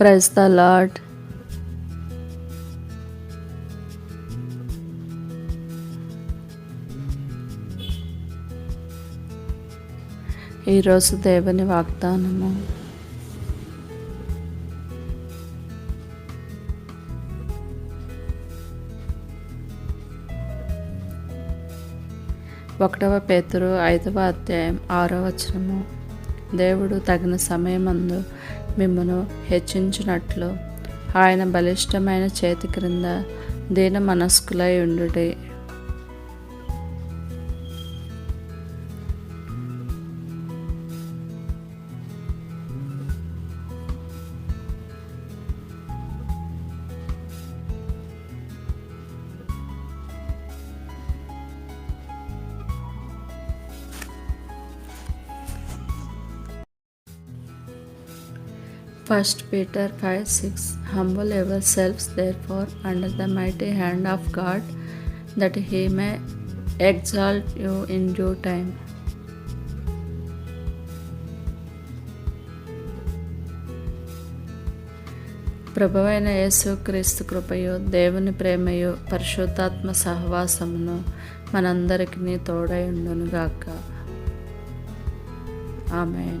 Praise the lord ఈరోజు దేవుని వాగ్దానము. ఒకటవ పేతురు ఐదవ అధ్యాయం ఆరో వచనము. దేవుడు తగిన సమయమందు మిమ్మను హెచ్చించినట్లు ఆయన బలిష్టమైన చేతి క్రింద దీన మనస్కులై ఉండుడి. First Peter 5 6 Humble yourselves therefore under the mighty hand of God, that he may exalt you in due time. ప్రభువైన యేసుక్రీస్తు కృపయు దేవుని ప్రేమయు పరిశుద్ధాత్మ సహవాసమును మనందరికీ తోడై ఉండునుగాక amen